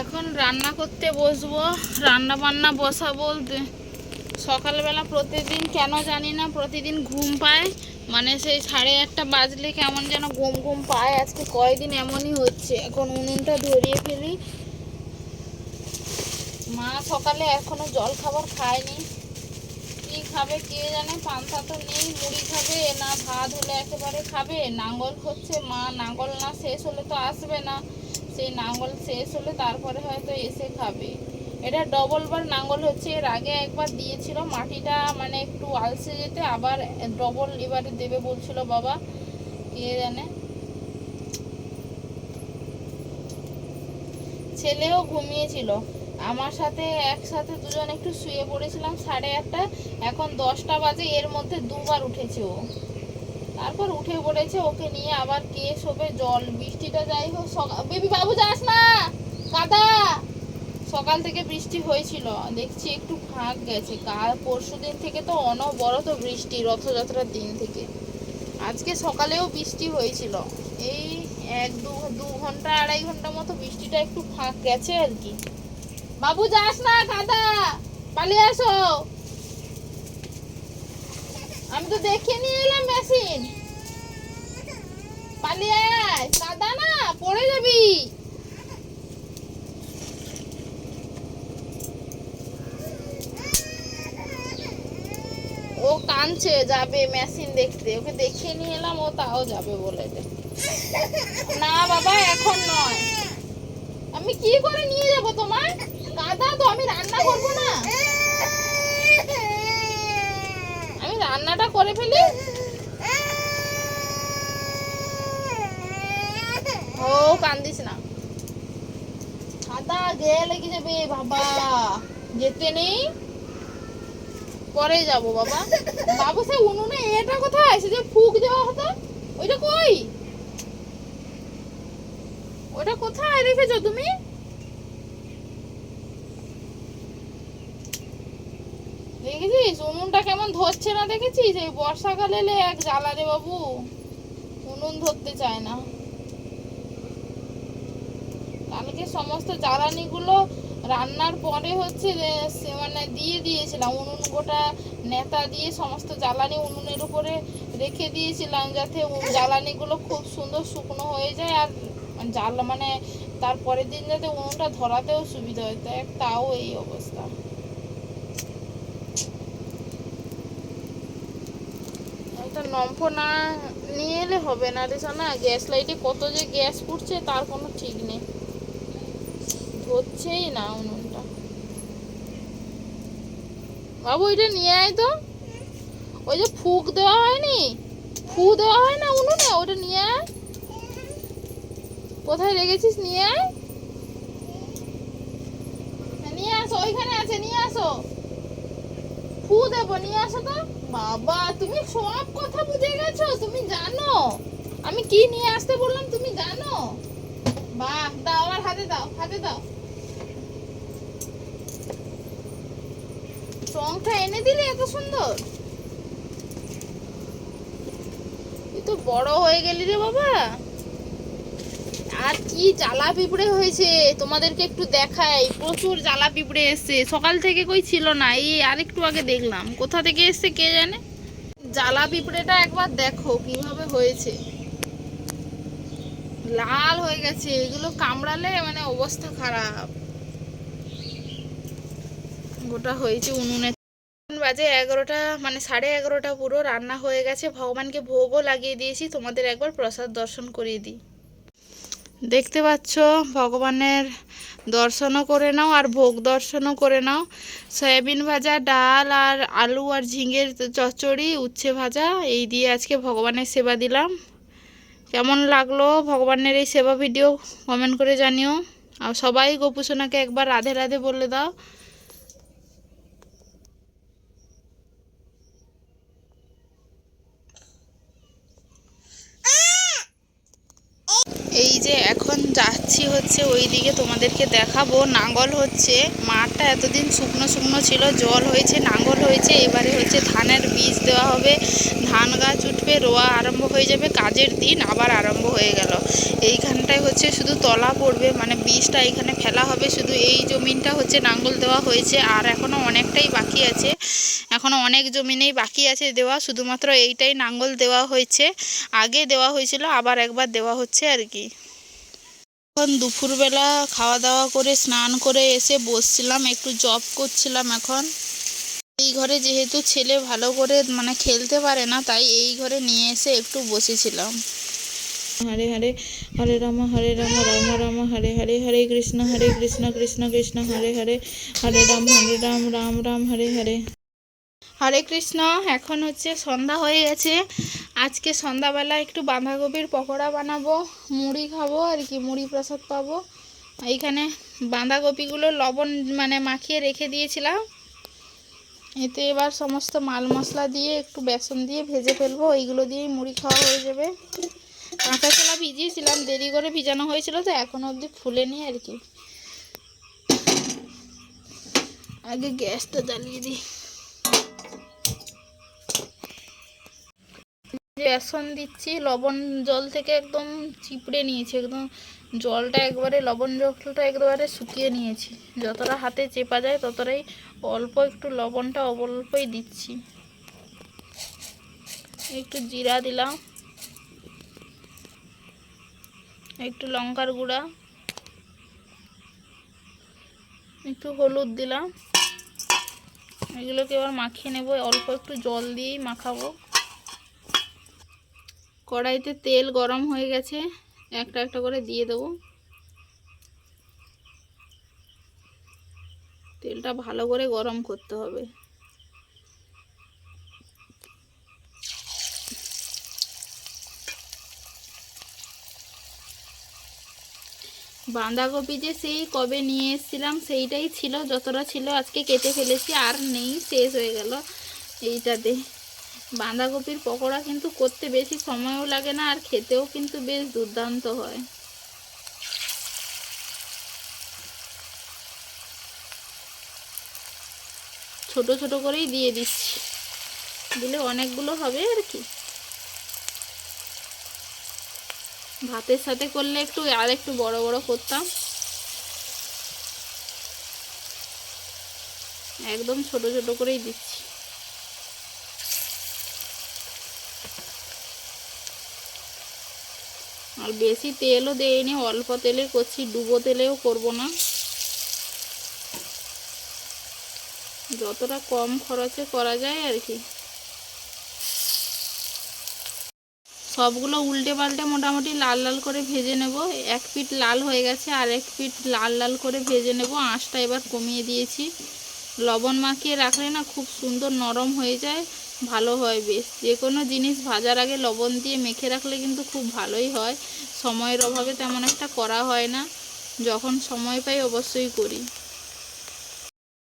এখন রান্না করতে বসবো, রান্না বান্না বসা বলতে সকালবেলা প্রতিদিন কেন জানি না, প্রতিদিন ঘুম পায়। মানে সেই সাড়ে একটা বাজলে কেমন যেন ঘুম ঘুম পায়। আজকে কয়দিন এমনই হচ্ছে, এখন উনুনটা ধরিয়ে ফেলি। মা সকালে এখনও জল খাবার খায়নি। কি খাবে কে জানে, পান্তা তো নেই, মুড়ি খাবে না, ভাত হলে একেবারে খাবে, নাঙ্গল হচ্ছে মা, নাঙ্গল না শেষ হলে তো আসবে না। সেই নাঙ্গল শেষ হলে তারপরে হয়তো এসে খাবে। এটা ডবল বার নাঙ্গল হচ্ছে। এর আগে একবার দিয়েছিল, মাটিটা মানে একটু আলসে যেতে আবার ডবল এবারে দেবে বলছিল বাবা। কে জানে? ছেলেও ঘুমিয়েছিল। আমার সাথে একসাথে দুজন একটু শুয়ে পড়েছিলাম সাড়ে আটটা এখন দশটা বাজে, এর মধ্যে দুবার উঠেছে ও। তারপর উঠে পড়েছে ওকে নিয়ে আবার কে শোবে জল? বৃষ্টিটা যাই হোক সকাল বেবি বাবু যাস না! কাদা! সকাল থেকে বৃষ্টি হয়েছিল। দেখছি একটু ফাঁক গেছে। কাল পরশু দিন থেকে তো অনবরত বৃষ্টি, রথযাত্রার দিন থেকে। আজকে সকালেও বৃষ্টি হয়েছিল। এই এক দু দু ঘণ্টা, আড়াই ঘণ্টা মতো বৃষ্টিটা একটু ফাঁক গেছে আর কি। বাবু যাস না, কাদা! পালিয়ে আসো আমি তো দেখে নিয়ে এলাম মেশিন পালিয়ে আয়। কাদা না, পড়ে যাবি। ও কাঁদছে, যাবে মেশিন দেখতে। ওকে দেখিয়ে নিয়ে এলাম, ও তাও যাবে বলে। না বাবা, এখন নয়। আমি কি করে নিয়ে যাব তোমার কাদা তো, আমি রান্না করব না আমি রান্নাটা করে ফেলি? ও, কান্দিস না। কাদা গেয়ে লেগে যাবে বাবা? যেতে নেই। পরে যাব বাবা। বাবু, সে উনুনে এটা কোথায়? সে যে ফুক দেওয়া হতো। ওইটা কই? ওটা কোথায় রেখেছো তুমি? দেখেছিস? উনুনটা কেমন ধরছে না দেখেছিস? এই বর্ষাকাল এলে এক জ্বালা রে বাবু। উনুন ধরতে চায় না। কালকে সমস্ত জ্বালানিগুলো রান্নার পরে হচ্ছে মানে দিয়ে দিয়েছিলাম। উনুন গোটা নেতা দিয়ে সমস্ত জ্বালানি উনুনের উপরে রেখে দিয়েছিলাম যাতে জ্বালানিগুলো খুব সুন্দর শুকনো হয়ে যায় আর জাল মানে তারপরের দিন যাতে উনুনটা ধরাতেও সুবিধা হয়। তাও এই অবস্থা একটা নম্ফ না নিয়ে এলে হবে না রে না গ্যাস লাইটে কত যে গ্যাস পুড়ছে তার কোনো ঠিক নেই। ধরছেই না উনুনটা। বাবু এটা নিয়ে আয় তো। ওই যে ফুক দেওয়া হয়নি? ফু দেওয়া হয় না উনুনে? ওটা নিয়ে আয়। কোথায় রেখেছিস? নিয়ে আয়। হ্যাঁ, নিয়ে আসো ওইখানে আছে নিয়ে আসো। ফু দেবো নিয়ে আসো তো? বাবা, তুমি সব কথা বুঝে গেছো, তুমি জানো। আমি কি নিয়ে আসতে বললাম তুমি জানো? বাহ, দাও আমার হাতে দাও হাতে দাও। টংটা এনে দিলে এত সুন্দর। তুই তো বড় হয়ে গেলি রে বাবা। কি জ্বালা পিঁপড়ে হয়েছে? তোমাদেরকে একটু দেখাই। প্রচুর জ্বালা পিঁপড়ে এসছে। সকাল থেকে কই ছিল না? এই আরেকটু আগে দেখলাম। কোথা থেকে এসছে কে জানে? জ্বালা পিঁপড়েটা একবার দেখো কীভাবে হয়েছে। লাল হয়ে গেছে। এগুলো কামড়ালে মানে অবস্থা খারাপ। গোটা হয়েছে উনুনে। বাজে এগারোটা মানে সাড়ে এগারোটা পুরো। রান্না হয়ে গেছে। ভগবানকে ভোগও লাগিয়ে দিয়েছি। তোমাদের একবার প্রসাদ দর্শন করিয়ে দিই। দেখতে পাচ্ছ, ভগবানের দর্শনও করে নাও আর ভোগ দর্শনও করে নাও। সয়াবিন ভাজা, ডাল আর আলু আর ঝিঙের চচ্চড়ি, উচ্ছে ভাজা, এই দিয়ে আজকে ভগবানের সেবা দিলাম। কেমন লাগল ভগবানের এই সেবা ভিডিও কমেন্ট করে জানিও। আর সবাই গোপুসোনাকে একবার রাধে রাধে বলে দাও এই যে এখন যাচ্ছি হচ্ছে ওই দিকে তোমাদেরকে দেখাবো। নাঙ্গল হচ্ছে, মাঠটা এতদিন শুকনো শুকনো ছিল, জল হয়েছে, নাঙ্গল হয়েছে। এবারে হচ্ছে ধানের বীজ দেওয়া হবে। ধান গাছ উঠবে, রোয়া আরম্ভ হয়ে যাবে, কাজের দিন আবার আরম্ভ হয়ে গেল। এইখানটায় হচ্ছে শুধু তলা পড়বে মানে বীজটা এখানে ফেলা হবে। শুধু এই জমিনটা হচ্ছে নাঙ্গল দেওয়া হয়েছে, আর এখনও অনেকটাই বাকি আছে। এখনও অনেক জমিনেই বাকি আছে দেওয়া, শুধুমাত্র এইটাই নাঙ্গল দেওয়া হয়েছে। আগে দেওয়া হয়েছিল, আবার একবার দেওয়া হচ্ছে আর কি। এখন দুপুরবেলা খাওয়া দাওয়া করে স্নান করে এসে বসছিলাম একটু জব করছিলাম এখন। এই ঘরে যেহেতু ছেলে ভালো করে মানে খেলতে পারে না তাই এই ঘরে নিয়ে এসে একটু বসেছিলাম। হরে হরে হরে রাম হরে রাম রাম রাম হরে হরে হরে কৃষ্ণ হরে কৃষ্ণ কৃষ্ণ কৃষ্ণ হরে হরে হরে রাম হরে রাম রাম রাম হরে হরে। হরে কৃষ্ণ এখন হচ্ছে সন্ধ্যা হয়ে গেছে। আজকে সন্ধ্যাবেলা একটু বাঁধাকপির পকোড়া বানাবো, মুড়ি খাব, আর কি মুড়ি প্রসাদ পাবো। এইখানে বাঁধাকপিগুলো লবণ মানে মাখিয়ে রেখে দিয়েছিলাম। এতে এবার সমস্ত মাল মশলা দিয়ে একটু বেসন দিয়ে ভেজে ফেলব, এইগুলো দিয়েই মুড়ি খাওয়া হয়ে যাবে। কাঁচা ছোলা ভিজিয়েছিলাম, দেরি করে ভিজানো হয়েছিল তো এখনও অবধি ফুলেনি আর কি। আগে গ্যাসটা জ্বালিয়ে দিই। বেসন দিচ্ছি, লবণ জল থেকে একদম চিপড়ে নিয়েছি, একদম জলটা একবারে, লবণ জলটা একবারে শুকিয়ে নিয়েছি। যতটা হাতে চেপা যায়, ততটাই অল্প একটু লবণটা অল্পই দিচ্ছি। একটু জিরা দিলাম। একটু লঙ্কার গুঁড়া। একটু হলুদ দিলাম। এগুলোকে এবার মাখিয়ে নেব। অল্প একটু জল দিয়েই মাখাবো। কড়াইতে তেল গরম হয়ে গেছে, একটা একটা করে দিয়ে দেবো। তেলটা ভালো করে গরম করতে হবে। বাঁধাকপি যে সেই কবে নিয়ে এসেছিলাম, সেইটাই ছিল, যতটা ছিল আজকে কেটে ফেলেছি, আর নেই, শেষ হয়ে গেল। এইটাতে বাঁধাকপির পকোড়া কিন্তু করতে বেশি সময়ও লাগে না আর খেতেও কিন্তু বেশ দুর্দান্ত হয়। ছোট ছোট করেই দিয়ে দিচ্ছি। দিলে অনেকগুলো হবে আর কি। ভাতের সাথে করলে একটু, আর একটু বড় বড় করতাম। একদম ছোট ছোট করেই দিচ্ছি। বেশি তেলও দেয়নি অল্প তেলে করছি, ডুবো তেলেও করব না। যতটা কম খরচে করা যায় আর কি। সবগুলো উল্টে পাল্টে মোটামুটি লাল লাল করে ভেজে নেব। এক পিঠ লাল হয়ে গেছে, আর এক পিঠ লাল লাল করে ভেজে নেব। আঁচটা এবার কমিয়ে দিয়েছি। লবণ মাখিয়ে রাখলে না খুব সুন্দর নরম হয়ে যায়। ভালো হয় বেশ। যে কোনো জিনিস ভাজার আগে লবণ দিয়ে মেখে রাখলে কিন্তু খুব ভালোই হয়। সময়ের অভাবে তেমন একটা করা হয় না। যখন সময় পাই অবশ্যই করি।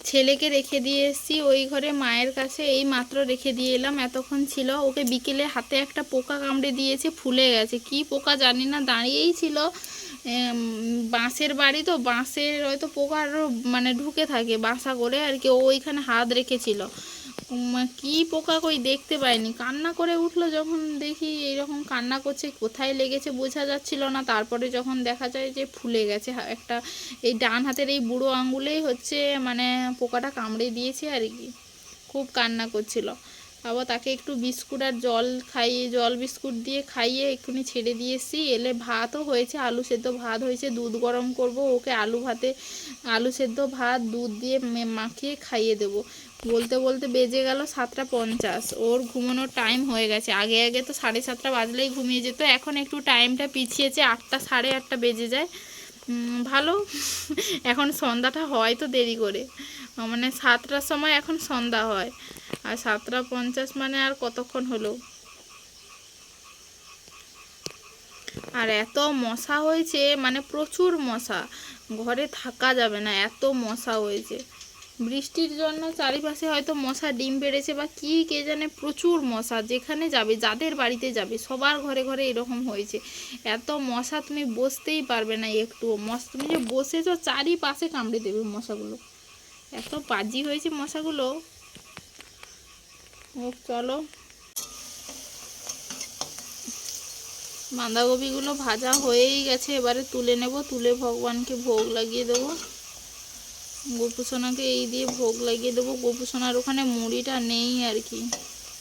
ছেলেকে রেখে দিয়ে এসেছি। ওই ঘরে মায়ের কাছে এই মাত্র রেখে দিয়ে এলাম। এতক্ষণ ছিল। ওকে বিকেলে হাতে একটা পোকা কামড়ে দিয়েছে, ফুলে গেছে। কি পোকা জানি না, দাঁড়িয়েই ছিল। বাঁশের বাড়ি তো, বাঁশের হয়তো পোকার মানে ঢুকে থাকে, বাসা করে আর কি। ওইখানে হাত রেখেছিল। কি পোকা কই দেখতে পাইনি। কান্না করে উঠল যখন দেখি এইরকম কান্না করছে, কোথায় লেগেছে বোঝা যাচ্ছিল না। তারপরে যখন দেখা যায় যে ফুলে গেছে একটা এই ডান হাতের এই বুড়ো আঙ্গুলেই হচ্ছে মানে পোকাটা কামড়ে দিয়েছে আর কি। খুব কান্না করছিল। আবার তাকে একটু বিস্কুট আর জল খাইয়ে, জল বিস্কুট দিয়ে খাইয়ে এক্ষুনি ছেড়ে দিয়ে এসেছি। এলে ভাতও হয়েছে, আলু সেদ্ধ ভাত হয়েছে, দুধ গরম করব, ওকে আলু ভাতে, আলু সেদ্ধ ভাত, দুধ দিয়ে মাখিয়ে খাইয়ে দেবো। বলতে বলতে বেজে গেল সাতটা পঞ্চাশ। ওর ঘুমানোর টাইম হয়ে গেছে। আগে আগে তো সাড়ে সাতটা বাজলেই ঘুমিয়ে যেত। এখন একটু টাইমটা পিছিয়েছে, আটটা, সাড়ে আটটা বেজে যায়। ভালো। এখন সন্ধ্যাটা হয় তো দেরি করে। মানে সাতটার সময় এখন সন্ধ্যা হয়। আর সাতটা পঞ্চাশ মানে আর কতক্ষণ হলো? আর এত মশা হয়েছে মানে প্রচুর মশা। ঘরে থাকা যাবে না, এত মশা হয়েছে। বৃষ্টির জন্য চারিপাশে হয়তো মশা, ডিম বেড়েছে বা কি কে জানে প্রচুর মশা যেখানে যাবে, যাদের বাড়িতে যাবে, সবার ঘরে ঘরে এরকম হয়েছে। এত মশা তুমি বসতেই পারবে না একটু মশা তুমি যে বসেছো, চারিপাশে কামড়ে দেবে মশাগুলো। এত বাজি হয়েছে মশাগুলো। ও, চলো। বাঁধাকপিগুলো ভাজা হয়েই গেছে, এবারে তুলে নেব, তুলে ভগবানকে ভোগ লাগিয়ে দেবো। গোপুসোনাকে এই দিয়ে ভোগ লাগিয়ে দেবো। গোপুসোনার ওখানে মুড়িটা নেই আর কি।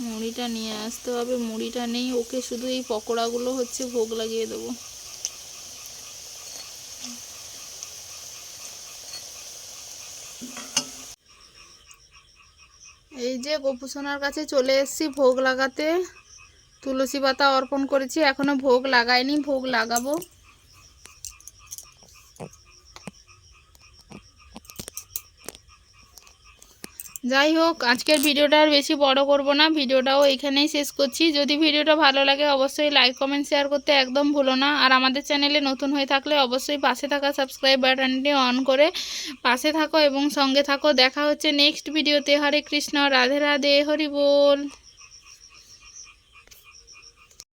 মুড়িটা নিয়ে আসতে হবে। মুড়িটা নেই। ওকে শুধু এই পকোড়াগুলো হচ্ছে ভোগ লাগিয়ে দেবো। এই যে গোপুসোনার কাছে চলে এসেছি ভোগ লাগাতে। তুলসী পাতা অর্পণ করেছি। এখনও ভোগ লাগাইনি। ভোগ লাগাবো। যাই হোক, আজকের ভিডিওটা আর বেশি বড় করব না। ভিডিওটাও এখানেই শেষ করছি। যদি ভিডিওটা ভালো লাগে, অবশ্যই লাইক কমেন্ট শেয়ার করতে একদম ভুলো না। আর আমাদের চ্যানেলে নতুন হয়ে থাকলে অবশ্যই পাশে থাকা সাবস্ক্রাইব বাটনটি অন করে পাশে থাকো এবং সঙ্গে থাকো। দেখা হচ্ছে নেক্সট ভিডিওতে। হরে কৃষ্ণ, রাধে রাধে, হরি বল।